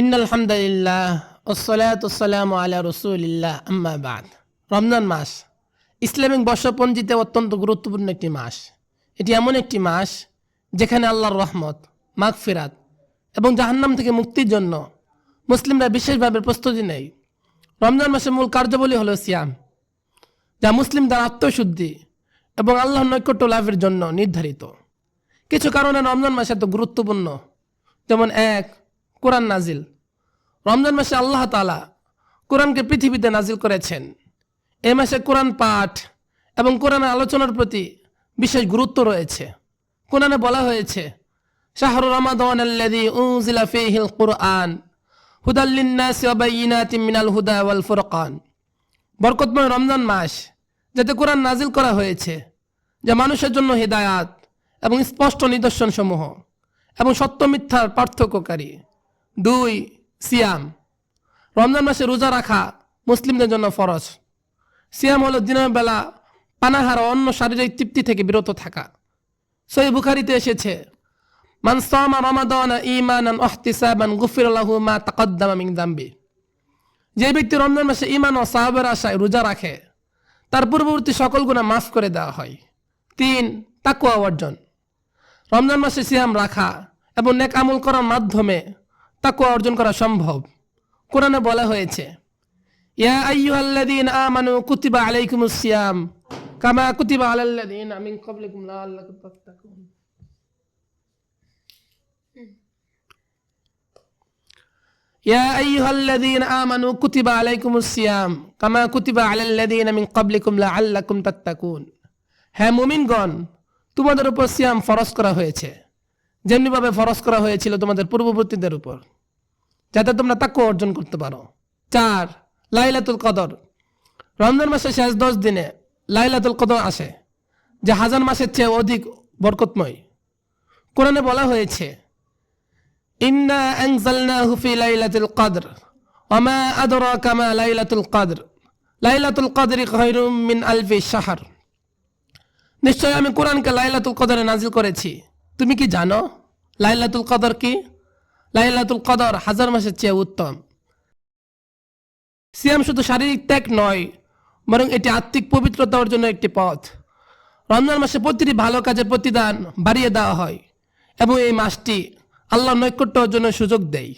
In আলহামদুলিল্লাহ ওসলাতাম আলা রসুলিল্লাহ আম্মা রমজান মাস, ইসলামিক বর্ষপঞ্জিতে অত্যন্ত গুরুত্বপূর্ণ একটি মাস। এটি এমন একটি মাস যেখানে আল্লাহর রহমত, মাগফিরাত এবং জাহান্নাম থেকে মুক্তির জন্য মুসলিমরা বিশেষভাবে প্রস্তুতি নেয়। রমজান মাসের মূল কার্যাবলী হলো সিয়াম, যা মুসলিমদের আত্মশুদ্ধি এবং আল্লাহর নৈকট্য লাভের জন্য নির্ধারিত। কিছু কারণে রমজান মাস এত গুরুত্বপূর্ণ, যেমন এক কোরআন নাজিল। রমজান মাসে আল্লাহ তালা কোরআনকে পৃথিবীতে নাজিল করেছেন। এ মাসে কোরআন পাঠ এবং কোরআনের আলোচনার প্রতি বিশেষ গুরুত্ব রয়েছে। কোরআনে বলা হয়েছে, শাহরু রমাদান আল্লাযী উনজিলা ফীহিল কুরআন হুদাল লিন-নাসি ওয়া বাইয়িনাতিন মিনাল হুদা ওয়াল ফুরকান। বরকতময় রমজান মাস, যাতে কোরআন নাজিল করা হয়েছে, যা মানুষের জন্য হিদায়াত এবং স্পষ্ট নিদর্শন সমূহ এবং সত্য মিথ্যার পার্থক্যকারী। দুই, সিয়াম। রমজান মাসে রোজা রাখা মুসলিমদের জন্য ফরজ। সিয়াম হলো দিনের বেলা পানাহার অন্য শারীরিক তৃপ্তি থেকে বিরত থাকা। সই বুখারিতে এসেছে, মান সামা রমাদান ঈমানান ওয়াহতিসাবান গুফিরাল্লাহু মা তাকদ্দামা যামবি যে ব্যক্তি রমজান মাসে ইমান ও সাহাবের আশায় রোজা রাখে, তার পূর্ববর্তী সকল গুণা মাফ করে দেওয়া হয়। তিন তাকুয়া অর্জন রমজান মাসে সিয়াম রাখা এবং নেক আমল করার মাধ্যমে তাকুয়া অর্জন করা সম্ভব। কোরআনে বলা হয়েছে, ইয়া আমানু কুতিবা আলাইকুমুস সিয়াম কামা কুতিবা আলাল্লাযীনা মিন ক্বাবলিকুম লাআল্লাকুম তাত্তাকুন। ইয়া আমানু কুতিবা আলাইকুমুস সিয়াম কামা কুতিবা আলাল্লাযীনা মিন ক্বাবলিকুম লাআল্লাকুম তাত্তাকুন। হ্যাঁ মুমিনগণ, তোমাদের উপর সিয়াম ফরজ করা হয়েছে। যেমনিভাবে ফরজ করা হয়েছিল তোমাদের পূর্ববর্তীদের উপর, যাতে তোমরা তাকে অর্জন করতে পারো। চার, লাইলাতুল কদর। রমজান মাসের শেষ দশ দিনে লাইলাতুল কদর আসে, যা হাজার মাসের চেয়ে অধিক বরকতময়। কোরআনে বলা হয়েছে, ইন্না আনজালনাহু ফি লাইলাতুল কদর ওমা আদরাকা মা লাইলাতুল কদর। লাইলাতুল কদরি খায়রুম মিন আলফি শাহর। নিশ্চয় আমি কোরআনকে লাইলাতুল কদরে নাজিল করেছি। তুমি কি জানো? লাইলাতুল কদর কি? লাইলাতুল কদর হাজার মাসের চেয়ে উত্তম। সিয়াম শুধু শারীরিক ত্যাগ নয়, বরং এটি আত্মিক পবিত্রতা অর্জনের একটি পথ। রমজান মাসে প্রতিটি ভালো কাজের প্রতিদান বাড়িয়ে দেওয়া হয় এবং এই মাসটি আল্লাহ নৈকট্য অর্জনের সুযোগ দেয়।